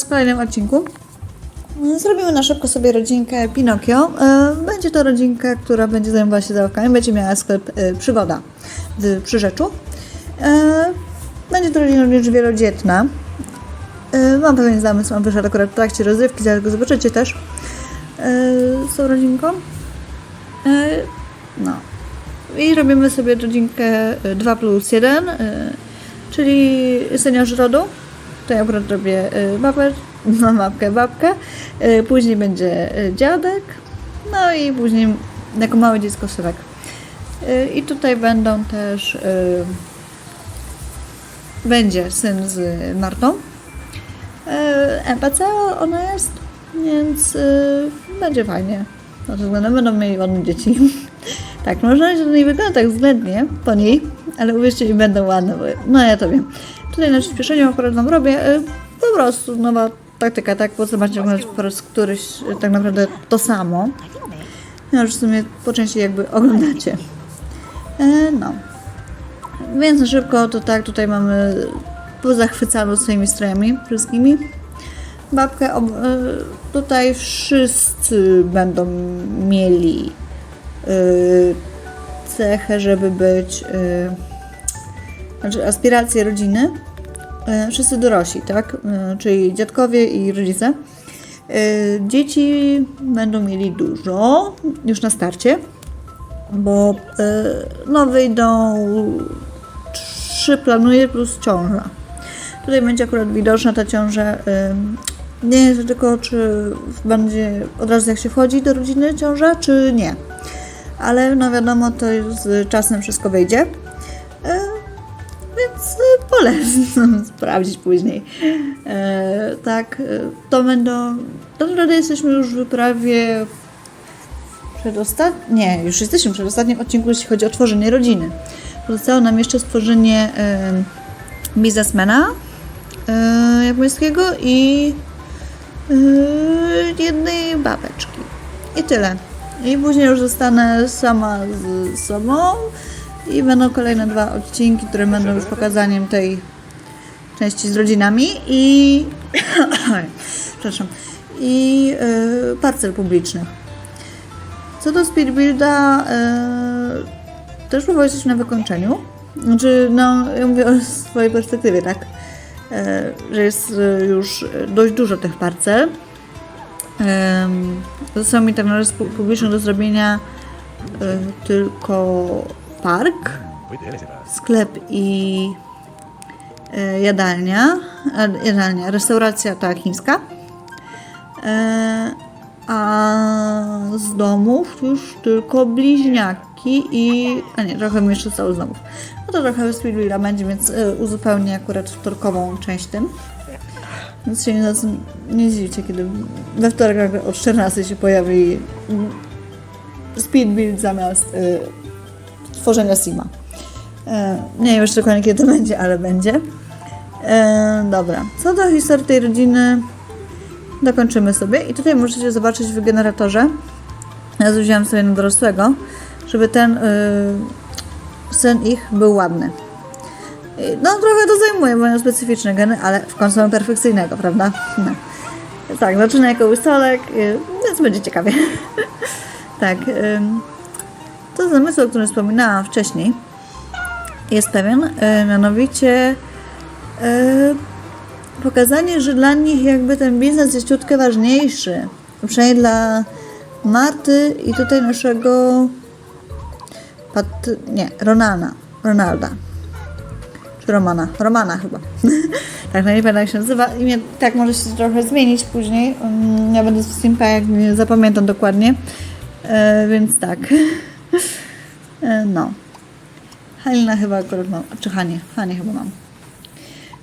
W kolejnym odcinku zrobimy na szybko sobie rodzinkę Pinokio. E, Będzie to rodzinka, która będzie zajmowała się zabawkami. Będzie miała sklep e, Przygoda w Przyrzeczu. E, Będzie to rodzina również wielodzietna. Mam pewien zamysł, on wyszedł akurat w trakcie rozrywki, zaraz go zobaczycie też z tą rodzinką. No. I robimy sobie rodzinkę e, 2 plus 1, e, czyli seniorzy rodu. To ja akurat robię babę, no babkę, babkę. Później będzie e, dziadek, no i później jako małe dziecko Sylwek. E, I tutaj będą też, e, będzie syn z Martą. NPC ona jest, więc będzie fajnie. Pod tym względem będą mieli ładne dzieci. tak, można że to nie wygląda tak względnie po niej, ale uwierzcie mi, będą ładne, bo no ja to wiem. Tutaj na przyspieszeniu akurat wam robię e, po prostu nowa taktyka, tak? Po co macie oglądać po raz któryś e, tak naprawdę to samo. No już w sumie po części jakby oglądacie. E, no. Więc szybko to tak, tutaj mamy pozachwycaną swoimi strojami wszystkimi. Babkę, e, tutaj wszyscy będą mieli cechę, żeby być, znaczy aspiracje rodziny. E, Wszyscy dorośli, tak? E, Czyli dziadkowie i rodzice. E, Dzieci będą mieli dużo już na starcie, bo no wyjdą trzy planuję plus ciąża. Tutaj będzie akurat widoczna ta ciąża. Nie wiem tylko, czy będzie od razu jak się wchodzi do rodziny ciąża, czy nie. Ale no wiadomo, to z czasem wszystko wyjdzie. Polecam sprawdzić później. Y, Tak, y, to będą. Tak naprawdę jesteśmy już w wyprawie przedostatnim. Nie, już jesteśmy w przedostatnim odcinku, jeśli chodzi o tworzenie rodziny. Pozostało nam jeszcze stworzenie y, biznesmena y, japońskiego i y, jednej babeczki. I tyle. I później już zostanę sama z sobą i będą kolejne dwa odcinki, które będą już pokazaniem tej części z rodzinami i przepraszam i y, parcel publicznych. Co do Speedbuilda, y, też próbuję jesteśmy na wykończeniu. Znaczy, no, ja mówię o swojej perspektywie, tak? E, że jest e, już dość dużo tych parcel. Zostało mi tak na razie pu- publiczne do zrobienia e, tylko park, sklep i e, jadalnia, e, jadalnia, restauracja ta chińska. E, a z domów już tylko bliźniaki i. A nie, trochę mi jeszcze zostało z domów. No to trochę Speedwheela będzie, więc uzupełnię akurat wtorkową część tym. Więc się nie, nie kiedy we wtorek o 14 się pojawi Speedbuild zamiast tworzenia Sima. E, nie wiem jeszcze dokładnie kiedy to będzie, ale będzie. E, dobra, co do historii tej rodziny, dokończymy sobie. I tutaj możecie zobaczyć w generatorze. Ja wziąłem sobie na dorosłego, żeby ten y, sen ich był ładny. No trochę to zajmuje, bo mają specyficzne geny, ale w końcu są perfekcyjnego, prawda? No. Tak, zaczyna jako łysolek, y, więc będzie ciekawie. tak. To zamysł, o którym wspominałam wcześniej, jest pewien, y, mianowicie y, pokazanie, że dla nich jakby ten biznes jest ciutkę ważniejszy. Przynajmniej dla Marty i tutaj naszego Pat... nie, Ronana. Ronalda. Czy Romana? Romana chyba. tak, no nie pamiętam jak się nazywa. Imię tak może się trochę zmienić później. Mm, Ja będę z Simpa, jak nie zapamiętam dokładnie. E, więc tak. e, no. Halina chyba akurat mam, czy Hanie, Hanie chyba mam.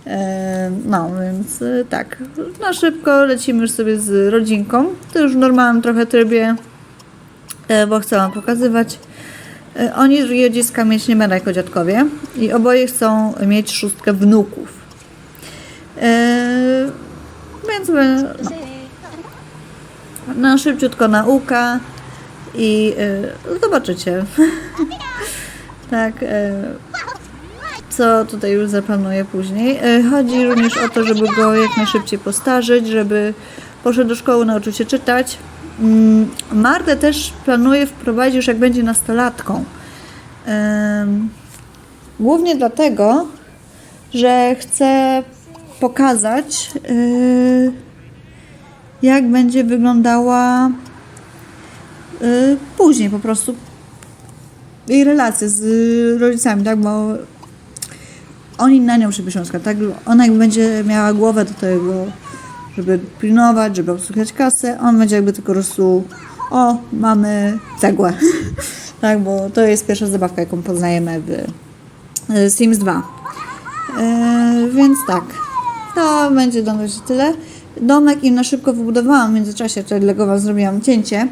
E, No, więc e, tak, na szybko lecimy już sobie z rodzinką. To już w normalnym trochę trybie, e, bo chcę Wam pokazywać. Oni drugiego dziecka mieć nie będą jako dziadkowie i oboje chcą mieć szóstkę wnuków. Więc my, no, no szybciutko nauka i e, zobaczycie. tak, e, co tutaj już zaplanuję później. E, Chodzi również o to, żeby go jak najszybciej postarzyć, żeby poszedł do szkoły, nauczył się czytać. Mm, Martę też planuję wprowadzić już jak będzie nastolatką. Głównie dlatego, że chcę pokazać, jak będzie wyglądała później po prostu jej relacje z y, rodzicami, tak, bo oni na nią przypiszą, tak, ona jakby będzie miała głowę do tego, żeby pilnować, żeby obsługiwać kasę, on będzie jakby tylko prostu o, mamy cegłę, tak, bo to jest pierwsza zabawka, jaką poznajemy w y, Sims 2. E, więc tak, to będzie do tyle. Domek im na szybko wybudowałam w międzyczasie, dlatego wam zrobiłam cięcie.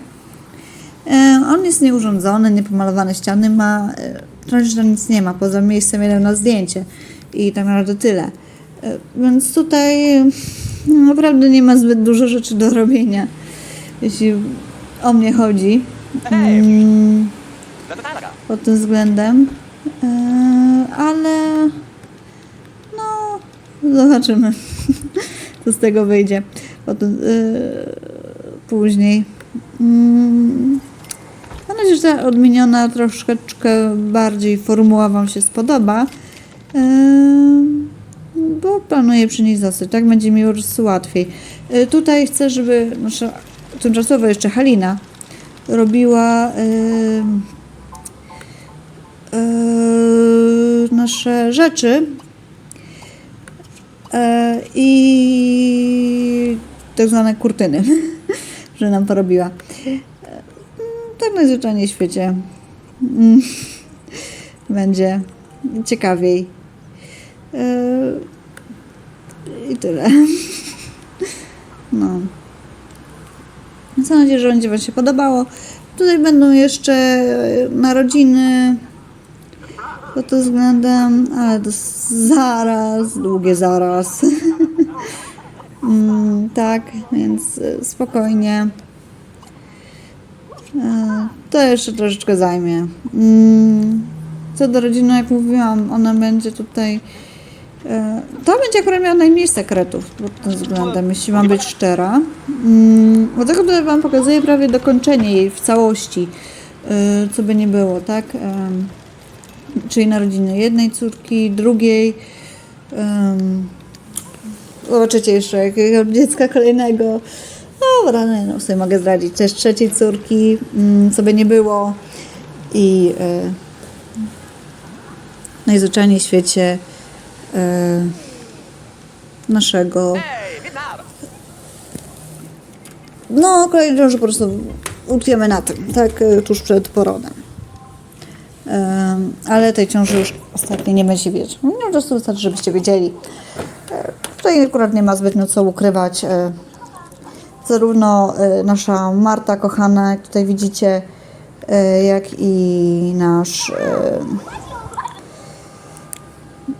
E, on jest nieurządzony, niepomalowane ściany ma, e, tam nic nie ma, poza miejscem jeden na zdjęcie i tak naprawdę tyle. E, więc tutaj no, naprawdę nie ma zbyt dużo rzeczy do robienia, jeśli o mnie chodzi. Mm, pod tym względem. E, ale no, zobaczymy, co z tego wyjdzie potem, e, później. Nadzieję, że odmieniona troszeczkę bardziej formuła Wam się spodoba. E, bo planuję przy niej zostać, tak będzie mi prostu łatwiej. E, Tutaj chcę, żeby nasza tymczasowo jeszcze Halina robiła e, nasze rzeczy i tak zwane kurtyny, że nam porobiła. Najzwyczajniej w świecie mm, będzie ciekawiej. E, I tyle. No. Mam nadzieję, że będzie Wam się podobało. Tutaj będą jeszcze e, narodziny pod tym względem, ale to zaraz, długie zaraz. mm, tak, więc e, spokojnie. E, To jeszcze troszeczkę zajmie. Mm, Co do rodziny, jak mówiłam, ona będzie tutaj. e, To będzie akurat miała najmniej sekretów pod tym względem, jeśli mam być szczera. Mm, Dlatego tutaj Wam pokazuję prawie dokończenie jej w całości, e, co by nie było, tak? Czyli narodziny jednej córki, drugiej. Zobaczycie jeszcze jakiego dziecka kolejnego. Dobra, no, no sobie mogę zdradzić. Też trzeciej córki, mm, by nie było. I najzwyczajniej w świecie e, naszego no, kolejny ciąży po prostu utkwiemy na tym, tak, e, tuż przed porodem. Em, ale tej ciąży już ostatnio nie będzie wiedzieć. No, po prostu wystarczy, żebyście wiedzieli. Tutaj akurat nie ma zbytnio co ukrywać. Zarówno e, nasza Marta kochana, jak tutaj widzicie, e, jak i nasz e,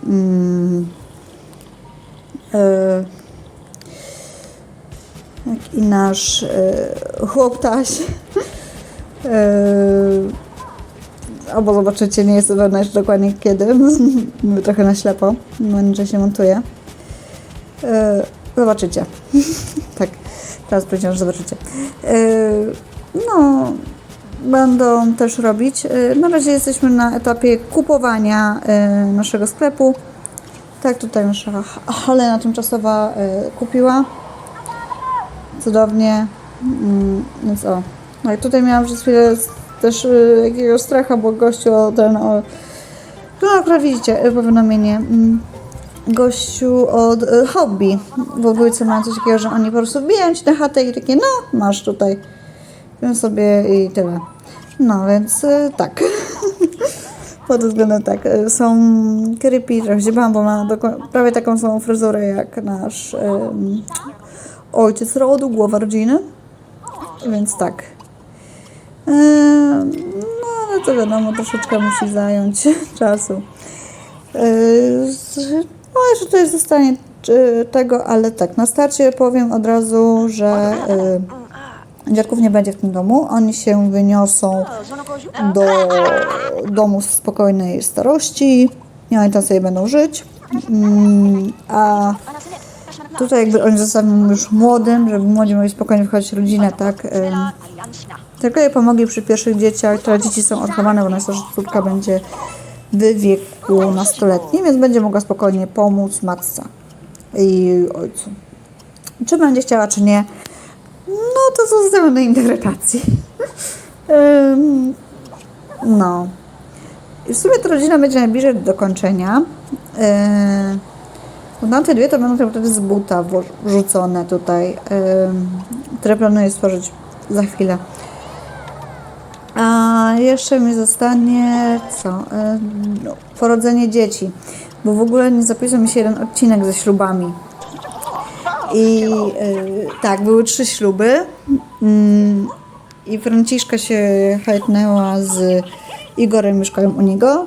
mm, jak i nasz chłoptaś. Albo zobaczycie, nie jestem pewna jeszcze dokładnie kiedy. Trochę na ślepo, że się montuje. Zobaczycie. tak, teraz powiedziałam, że zobaczycie. E, no, będą też robić. E, na razie jesteśmy na etapie kupowania e, naszego sklepu. Tak, tutaj nasza Helena tymczasowa kupiła. Cudownie. Mm, Więc o. No i tutaj miałam przez chwilę też y, jakiegoś stracha, bo gościu o ten. O, no akurat widzicie y, powiadomienie. Gościu od y, hobby. Były co mają coś takiego, że oni po prostu wbijają ci na chatę i takie, no, masz tutaj. Wiem sobie i tyle. No więc y, tak. Pod względem tak. y, Są creepy, trochę się bałam, bo ma prawie taką samą fryzurę jak nasz ym, ojciec rodu, głowa rodziny. Więc tak. Ehm, No, ale to wiadomo, troszeczkę musi zająć czasu. Ehm, No, jeszcze tutaj zostanie tego, ale tak, na starcie powiem od razu, że e, dziadków nie będzie w tym domu. Oni się wyniosą do domu spokojnej starości. I oni tam sobie będą żyć. Mm, a tutaj jakby oni zostawią już młodym, żeby młodzi mogli spokojnie wchodzić rodzinę, tak? Ym, tylko jej pomogli przy pierwszych dzieciach, które dzieci są odchowane, bo nasza córka będzie w wieku nastoletnim, więc będzie mogła spokojnie pomóc matce i ojcu. Czy będzie chciała, czy nie, no to zostawiam do interpretacji. No. I w sumie ta rodzina będzie najbliżej do dokończenia. Yy, tamte dwie to będą tak naprawdę z buta wrzucone tutaj, yy, które planuję stworzyć za chwilę. A jeszcze mi zostanie co? Yy, no, porodzenie dzieci. Bo w ogóle nie zapisał mi się jeden odcinek ze ślubami. I yy, tak, były trzy śluby. Mm, I Franciszka się hajtnęła z Igorem, mieszkają u niego.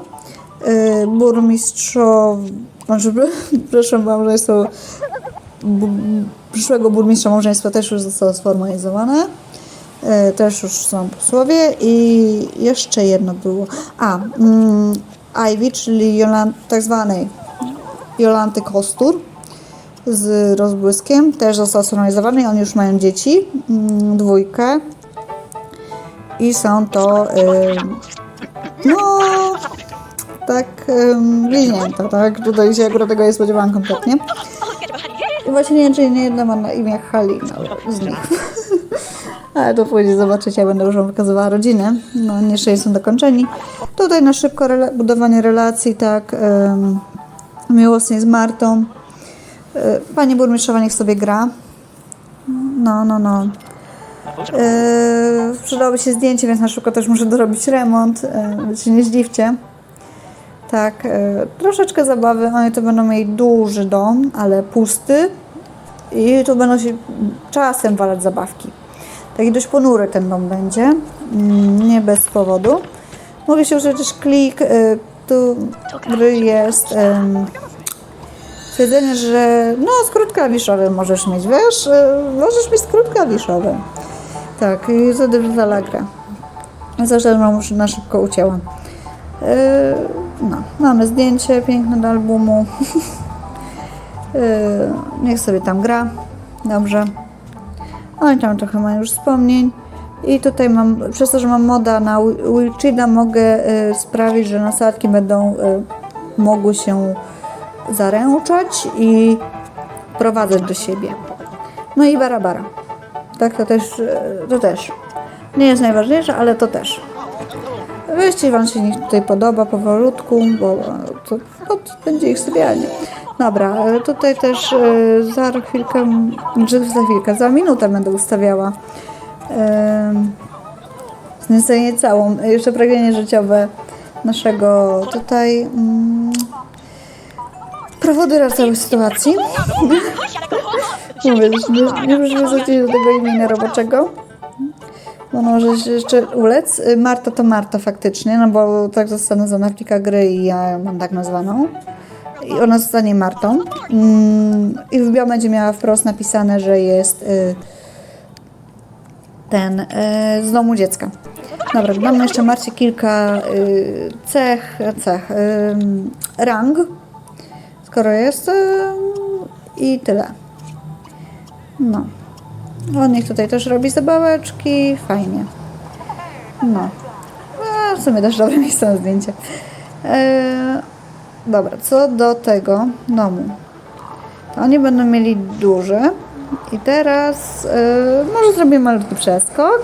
Yy, burmistrzowie, znaczy, przepraszam, małżeństwo bu, przyszłego burmistrza małżeństwa też już zostało sformalizowane. Yy, też już są posłowie i jeszcze jedno było. A, mm, Ivy, czyli tak zwanej Jolanty Kostur z rozbłyskiem, też został sformalizowany i oni już mają dzieci, mm, dwójkę. I są to, no, tak, ym, bliźnięta, tak? Tutaj się akurat tego nie spodziewałam kompletnie. I właśnie nie wiem, czy nie jedna ma na imię Halina z nich. Ale to później zobaczycie, ja będę już pokazywała rodziny. No, jeszcze nie są dokończeni. Tutaj na szybko rela- budowanie relacji, tak, ym, miłosnie z Martą. Y, Pani burmistrzowa niech sobie gra. No, no, no. Yy, przydałoby się zdjęcie, więc na szybko też muszę dorobić remont, yy, się nie zdziwcie. Tak, yy, troszeczkę zabawy. Oni to będą mieli duży dom, ale pusty. I tu będą się czasem walać zabawki. Taki dość ponury ten dom będzie. Mm, nie bez powodu. Mogę się użyć też klik, który jest... ym, Stwierdzenie, że no skrót klawiszowy możesz mieć, wiesz, y, możesz mieć skrót klawiszowy. Tak, i wtedy wywala grę. Zresztą mam już na szybko ucięłam. Yy, no, mamy zdjęcie piękne do albumu. Niech sobie tam gra. Dobrze. Oni tam trochę mają już wspomnień. I tutaj mam, przez to, że mam moda na Wi- Wilchida, mogę y, sprawić, że nasadki będą y, mogły się zaręczać i prowadzać do siebie. No i barabara. Tak, to też, e, to też. Nie jest najważniejsze, ale to też. Jeśli Wam się tutaj podoba powolutku, bo to, to będzie ich sypialnie. Dobra, e, tutaj też e, za chwilkę, czy za chwilkę, za minutę będę ustawiała zniesienie całą, jeszcze pragnienie życiowe naszego tutaj mm, prowodera całej sytuacji. Mówię, nie, możemy wrócić do tego imienia roboczego. Bo może się jeszcze ulec. Marta to Marta faktycznie, no bo tak nazwana aplika gry i ja ją mam tak nazwaną. I ona zostanie Martą. Mm, I w bio będzie miała wprost napisane, że jest y, ten y, z domu dziecka. Dobra, dodamy jeszcze Marcie kilka y, cech, cech, rang, skoro jest i tyle. No. On niech tutaj też robi zabaweczki. Fajnie. No. A, w sumie też miejsce na zdjęcie. Dobra, co do tego domu. To oni będą mieli duży. I teraz e, może zrobię malutki przeskok.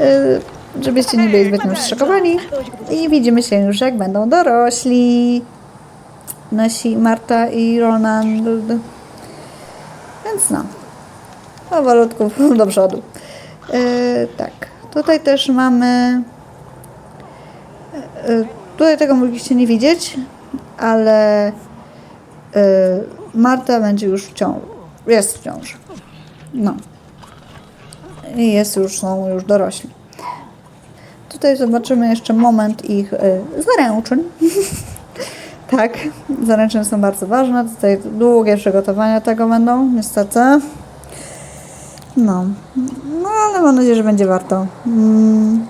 E, żebyście nie byli zbytnio zszokowani. I widzimy się już jak będą dorośli. Nasi Marta i Roland. Więc no powolutku do przodu. Yy, tak, tutaj też mamy. Yy, tutaj tego mogliście nie widzieć, ale yy, Marta będzie już w ciąży. Jest w ciąży. No. I jest już, są już dorośli. Tutaj zobaczymy jeszcze moment ich yy, zaręczyn. tak, zaręczyny są bardzo ważne. Tutaj długie przygotowania tego będą, niestety. No, no ale mam nadzieję, że będzie warto. Mm.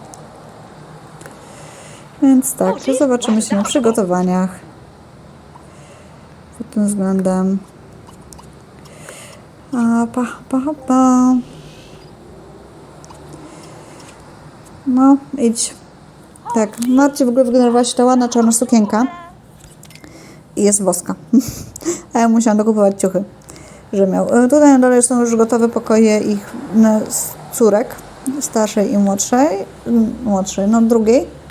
Więc tak, to zobaczymy się na przygotowaniach. tym względem. A, pa, pa, pa. No, idź. Tak, Marcie w ogóle wygenerowała się ta ładna czarna sukienka. I jest woska. A ja musiałam dokupować ciuchy, że miał. E, Tutaj na dole są już gotowe pokoje ich no, córek, starszej i młodszej. Młodszej, no drugiej.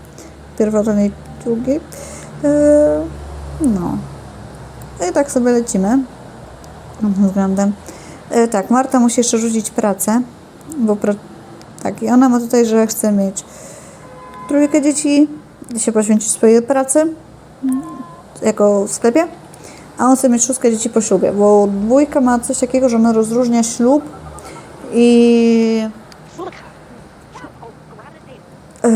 Pierwotnej drugiej. E, No. I tak sobie lecimy. Względem. E, Tak, Marta musi jeszcze rzucić pracę, bo tak, i ona ma tutaj, że chce mieć trójkę dzieci, się poświęcić swojej pracy mm, jako w sklepie, a on chce mieć szóstkę dzieci po ślubie, bo dwójka ma coś takiego, że ona rozróżnia ślub i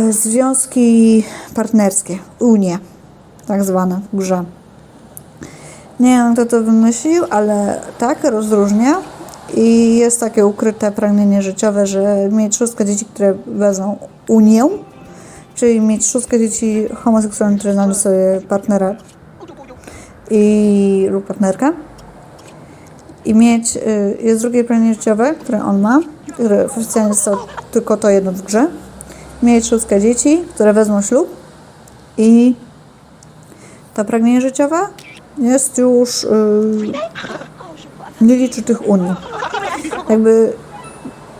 związki partnerskie, unie, tak zwane w grze. Nie wiem, kto to wymyślił, ale tak, rozróżnia. I jest takie ukryte pragnienie życiowe, że mieć szóstkę dzieci, które wezmą Unię, czyli mieć szóstkę dzieci homoseksualnych, które znajdą sobie partnera i, lub partnerkę. I mieć, y, jest drugie pragnienie życiowe, które on ma, które oficjalnie jest to tylko to jedno w grze. Mieć szóstkę dzieci, które wezmą ślub i to pragnienie życiowe jest już yy, nie liczy tych unii. Jakby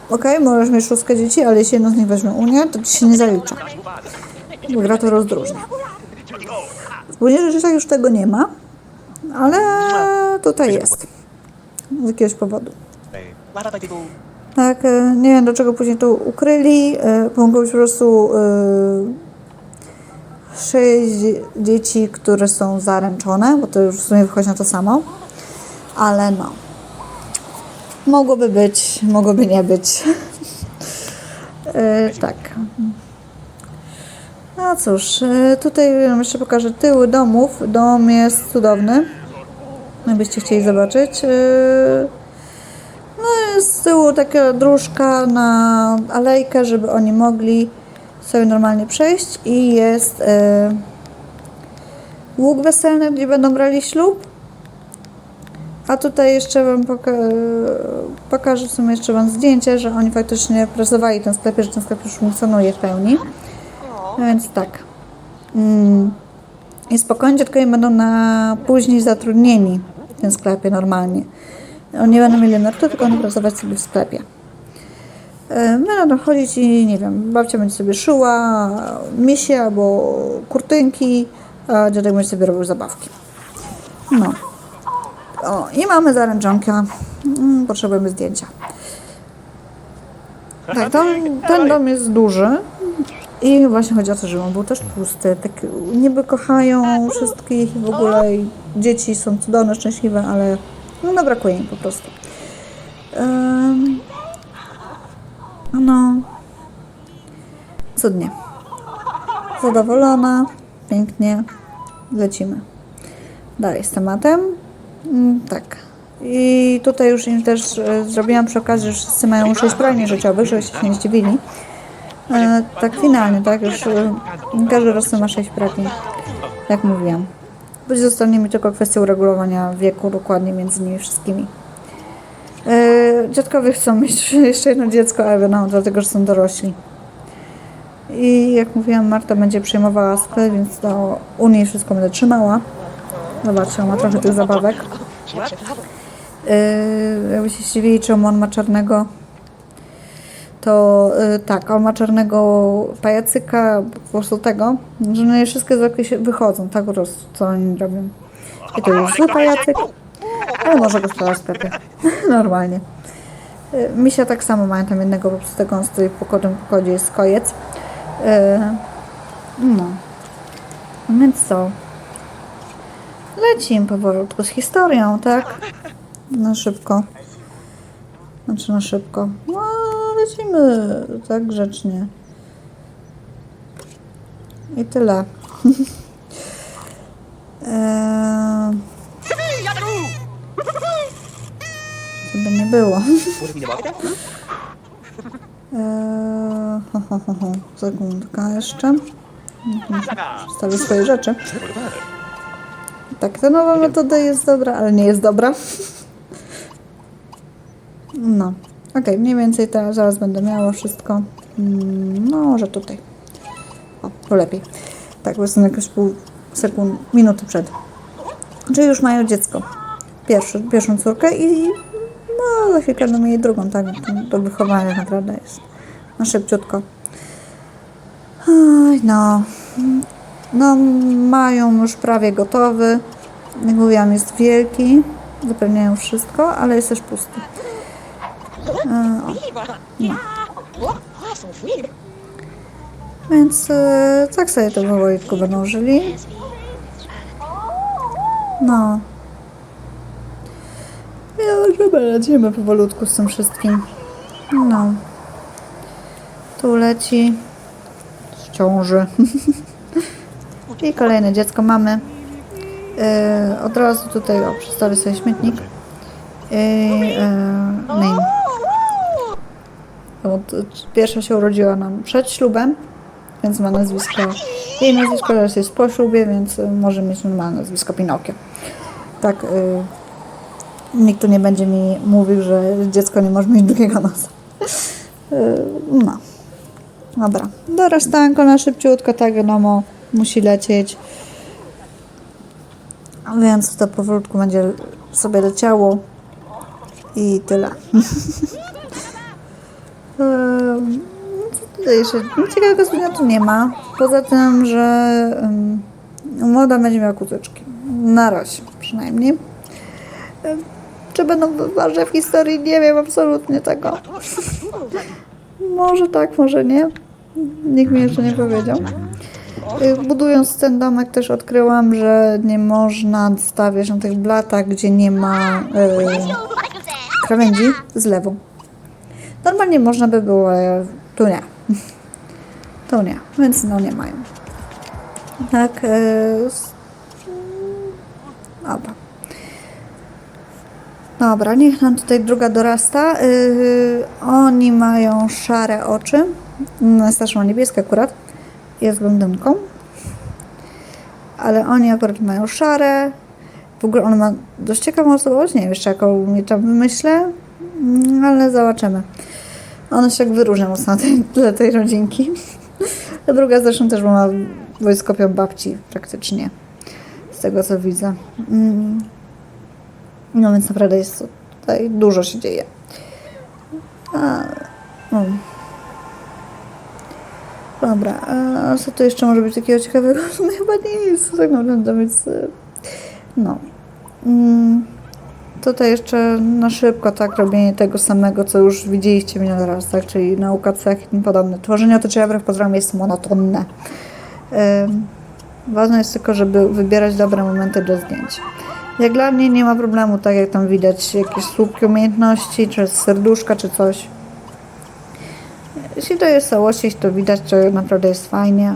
okej, możesz mieć szóstkę dzieci, ale jeśli jedno z nich weźmie unię, to ci się nie zalicza. Bo gra to rozróżnia. W późniejszych rzeczach już tego nie ma, ale tutaj jest. Z jakiegoś powodu. Tak, e, nie wiem dlaczego później to ukryli. e, Mogło być po prostu e, sześć dzieci, które są zaręczone, bo to już w sumie wychodzi na to samo. Ale no. Mogłoby być, mogłoby nie być. Tak. No cóż, tutaj jeszcze pokażę tyły domów. Dom jest cudowny. Jakbyście chcieli zobaczyć. Jest z tyłu taka dróżka na alejkę, żeby oni mogli sobie normalnie przejść i jest e, łuk weselny, gdzie będą brali ślub. A tutaj jeszcze Wam poka- pokażę w sumie jeszcze Wam zdjęcie, że oni faktycznie pracowali w tym sklepie, że ten sklep już funkcjonuje w pełni. No więc tak. Mm. I spokojnie dziadkowie będą na później zatrudnieni w tym sklepie normalnie. Nie będą mieli tylko będą pracować sobie w sklepie. E, Będą chodzić i nie wiem, babcia będzie sobie szyła misie albo kurtynki, a dziadek będzie sobie robił zabawki. No. O, i mamy zaręczonkę. Mm, Potrzebujemy zdjęcia. Tak, ten dom jest duży. I właśnie chodzi o to, że on był też pusty. Tak niby kochają wszystkich i w ogóle dzieci są cudowne, szczęśliwe, ale no, brakuje im po prostu. Ym, no. Cudnie. Zadowolona. Pięknie. Lecimy. Dalej z tematem. Mm, tak. I tutaj już im też e, zrobiłam przy okazji, że wszyscy mają sześć pragnień życiowych, żebyście się nie zdziwili. E, tak finalnie, tak? Już e, każdy rozsąd ma sześć pragnień. Jak mówiłam. Być zostanie mi tylko kwestia uregulowania wieku dokładnie między nimi wszystkimi. E, dziadkowie chcą mieć jeszcze jedno dziecko, ale wiadomo, dlatego, że są dorośli. I jak mówiłam, Marta będzie przejmowała sklep, więc do Unii wszystko będę trzymała. Zobaczcie, on ma trochę tych zabawek. Yy, jakby się zdziwili, czemu on ma czarnego, to yy, tak, on ma czarnego pajacyka, po prostu tego, że no i wszystkie zwykle się wychodzą, tak po prostu, co oni robią. I to jest zły pajacyk, ale może go sprzedać sklepie, normalnie. Yy, Misia tak samo mają tam jednego, po prostu tego on stoi w pokoju, pokoju jest kojec. Yy, no. Więc co? Lecimy powolutku z historią, tak? Na szybko. Znaczy na szybko. No, lecimy tak grzecznie. I tyle. eee, żeby nie było. Eee. Sekundka jeszcze. Przedstawię swoje rzeczy. Tak, ta nowa metoda jest dobra, ale nie jest dobra. No, okej, mniej więcej teraz zaraz będę miała wszystko. Mm, No, może tutaj. O, to lepiej. Tak, bo jestem jakieś pół sekund, minuty przed. Czyli już mają dziecko. Pierwszy, pierwszą córkę i no, za chwilkę będą mieli drugą, tak? To, do wychowania naprawdę jest. No szybciutko. Oj, no. No, mają już prawie gotowy. Jak mówiłam, jest wielki. Zapewniają wszystko, ale jest też pusty. E, więc e, tak sobie to powolutku będą żyli. No. Ja chyba lecimy powolutku z tym wszystkim. No. Tu leci. Z ciąży. I kolejne dziecko mamy. Yy, od razu tutaj o, przedstawię sobie śmietnik. I yy, name. Pierwsza się urodziła nam przed ślubem, więc ma nazwisko. Jej nazwisko teraz jest po ślubie, więc y, może mieć normalne nazwisko Pinokio. Tak, y, nikt tu nie będzie mi mówił, że dziecko nie może mieć drugiego nosa. Y, no. Dobra. Dorastanko na szybciutko, tak wiadomo, musi lecieć. Więc to powolutku będzie sobie leciało. I tyle. Ehm, co tutaj jeszcze? Nic ciekawego zmiany tu nie ma. Poza tym, że młoda będzie miała kuteczki. Na razie przynajmniej. Czy będą ważne w historii? Nie wiem absolutnie tego. Może tak, może nie. Nikt mi jeszcze nie powiedział. Budując ten domek też odkryłam, że nie można stawiać na tych blatach, gdzie nie ma y, krawędzi z lewą. Normalnie można by było, ale tu nie. Tu nie, więc no nie mają. Tak. y, s- Dobra. Dobra, niech nam tutaj druga dorasta. Yy, oni mają szare oczy. Najstarsza ma niebieskie akurat. Jest blondynką. Ale oni akurat mają szare. W ogóle on ma dość ciekawą osobowość. Nie wiem jeszcze jaką mi tam. Mm, Ale zobaczymy. Ona się tak wyróżnia mocno tej, dla tej rodzinki. A druga zresztą też ma wojskopią babci praktycznie. Z tego co widzę. Mm. No więc naprawdę jest tutaj dużo się dzieje. A, mm. Dobra, a co tu jeszcze może być takiego ciekawego? No chyba nic, tak naprawdę, więc y, no. Mm. Tutaj jeszcze na szybko tak robienie tego samego, co już widzieliście milion razy, tak? czyli nauka cech i tym podobne. Tworzenie otoczenia wbrew pozorom jest monotonne. Ym, Ważne jest tylko, żeby wybierać dobre momenty do zdjęć. Jak dla mnie nie ma problemu, tak jak tam widać, jakieś słupki umiejętności, czy serduszka, czy coś. Jeśli to jest całość, to widać, to naprawdę jest fajnie.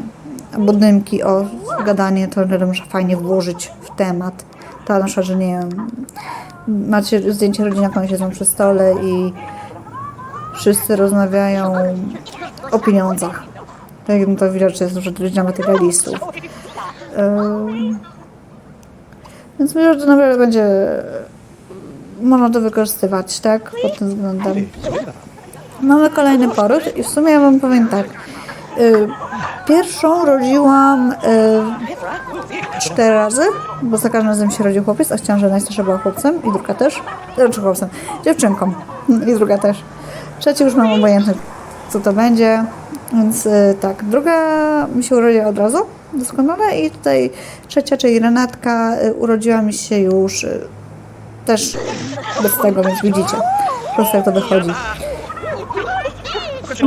Albo dymki, o, gadanie, to że fajnie włożyć w temat. To na przykład, że nie wiem, macie zdjęcie rodziny, jak oni siedzą przy stole i wszyscy rozmawiają o pieniądzach. Tak jak to widać, jest dużo rodzina materialistów. Ym, Więc myślę, że to naprawdę będzie można to wykorzystywać, tak? Pod tym względem. Mamy kolejny poród i w sumie ja wam powiem tak. Y, Pierwszą rodziłam y, cztery razy, bo za każdym razem się rodził chłopiec, a chciałam, że najstarsza była chłopcem i druga też. Znaczy chłopcem, dziewczynką i druga też. Trzeci już mam obojętny, co to będzie. Więc y, tak, druga mi się urodziła od razu, doskonale i tutaj trzecia, czyli Renatka, y, urodziła mi się już y, też bez tego, więc widzicie, po prostu jak to wychodzi.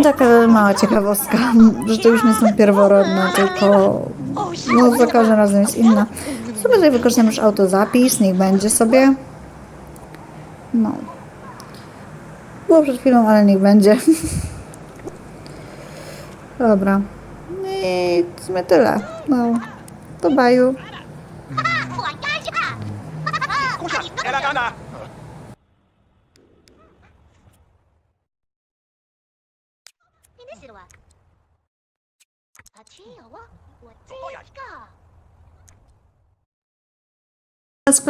Taka mała ciekawostka, że to już nie są pierworodne, tylko no, za każdym razem jest inna. Sobie tutaj wykorzystam już autozapis, niech będzie sobie. No. Było przed chwilą, ale niech będzie. Dobra. I w sumie tyle. No. To baju. Let's